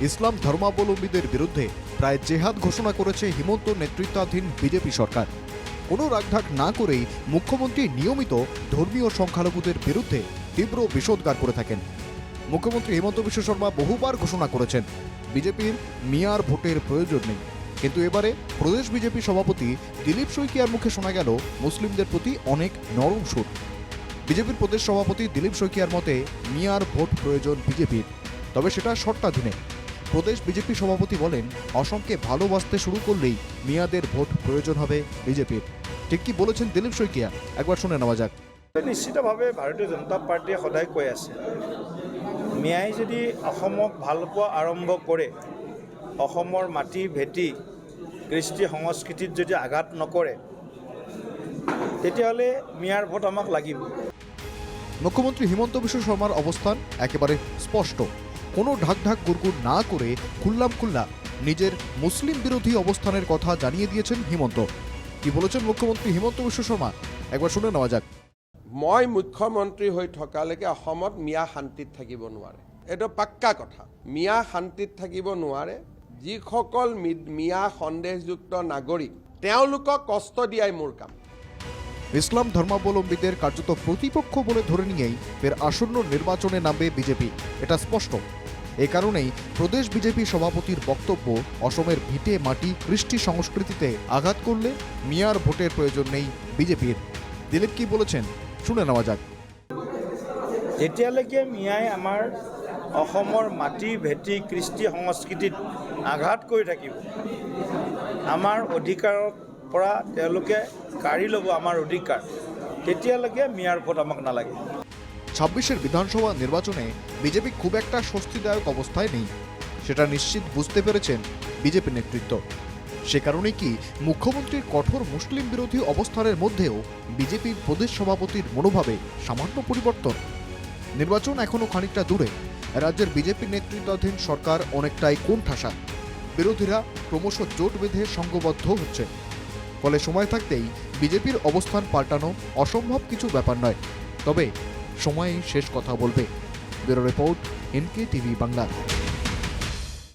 ইসলাম ধর্মাবলম্বীদের বিরুদ্ধে প্রায় জেহাদ ঘোষণা করেছে হিমন্ত নেতৃত্বাধীন বিজেপি সরকার। কোনো রাগঢাক না করেই মুখ্যমন্ত্রী নিয়মিত ধর্মীয় সংখ্যালঘুদের বিরুদ্ধে তীব্র বিষোদ্গার করে থাকেন। মুখ্যমন্ত্রী হিমন্ত বিশ্ব শর্মা বহুবার ঘোষণা করেছেন, বিজেপির মিয়ার ভোটের প্রয়োজন নেই। কিন্তু এবারে প্রদেশ বিজেপি সভাপতি দিলীপ শইকিয়ার মুখে শোনা গেল, মুসলিমদের প্রতি অনেক নরম সুর। বিজেপির প্রদেশ সভাপতি দিলীপ শইকিয়ার মতে, মিয়ার ভোট প্রয়োজন বিজেপির। তবে সেটা শর্তাধীনে। প্রদেশ বিজেপি সভাপতি বলেন অসমকে ভালোবাসতে শুরু করলেই মিয়াদের ভোট প্ৰয়োজন হবে বিজেপির। ঠিক কি বলেছেন দিলীপ শইকিয়া? একবার শুনে নেওয়া যাক। নিশ্চিতভাৱে ভাৰতীয় জনতা পাৰ্টীয়ে সদায় কৈ আছে। মিয়াই যদি অসমক ভালো পোৱা আৰম্ভ কৰে অসমৰ মাটি ভেটি কৃষ্টি সংস্কৃতিত যদি আঘাত নকৰে তেতিয়াহ'লে মিয়াৰ ভোট আমাক লাগিব মুখ্যমন্ত্রী হিমন্ত বিশ্ব শর্মার অবস্থান একেবারে স্পষ্ট। কোনো ঢাকঢাক গুড়গুড় না করে খুল্লাম খুল্লা নিজের মুসলিম বিরোধী অবস্থানের কথা জানিয়ে দিয়েছেন হিমন্ত। কি বলেছেন মুখ্যমন্ত্রী হিমন্ত বিশ্ব শর্মা? একবার শুনে নেওয়া যাক। মই মুখ্যমন্ত্ৰী হৈ থকালৈকে অসমত মিয়া শান্তিত থাকিব নোৱাৰে। এইটো পাক্কা কথা। মিয়া শান্তিত থাকিব নোৱাৰে। যিসকল মিয়া সন্দেহযুক্ত নাগৰিক তেওঁলোকক কষ্ট দিয়াই মোৰ কাম। ইসলাম ধর্মাবলম্বীদের কার্যত প্রতিপক্ষ বলে ধরে নিয়েই ফের আসন্ন নির্বাচনে নামবে বিজেপি। এটা স্পষ্ট। এ কারণেই প্রদেশ বিজেপি সভাপতির বক্তব্য, অসমের ভিটে মাটি কৃষ্টি সংস্কৃতিতে আঘাত করলে মিয়ার ভোটের প্রয়োজন নেই বিজেপির। দিলীপ কি বলেছেন? শুনে নেওয়া যাক। যেতিয়ালৈকে মিয়াই আমাৰ অসমৰ মাটি, ভেটি, কৃষ্টি সংস্কৃতিত আঘাত কৰি থাকিব, আমাৰ অধিকাৰৰ পৰা তেওঁলোকে কাঢ়ি ল'ব আমাৰ অধিকাৰ, তেতিয়ালৈকে মিয়াৰ ভোট আমাক নালাগে। ছাব্বিশের বিধানসভা নির্বাচনে বিজেপি খুব একটা স্বস্তিদায়ক অবস্থায় নেই। সেটা নিশ্চিত বুঝতে পেরেছেন বিজেপি নেতৃত্ব। সে কারণে কি মুখ্যমন্ত্রীর কঠোর মুসলিম বিরোধী অবস্থানের মধ্যেও বিজেপির প্রদেশ সভাপতির মনোভাবে সামান্য পরিবর্তন? নির্বাচন এখনও খানিকটা দূরে। রাজ্যের বিজেপি নেতৃত্বাধীন সরকার অনেকটাই কোণঠাসা। বিরোধীরা ক্রমশ জোট বেঁধে সংঘবদ্ধ হচ্ছে। ফলে সময় থাকতেই বিজেপির অবস্থান পাল্টানো অসম্ভব কিছু ব্যাপার নয়। তবে সময়ই শেষ কথা বলবে। Bureau report NK TV Bangla.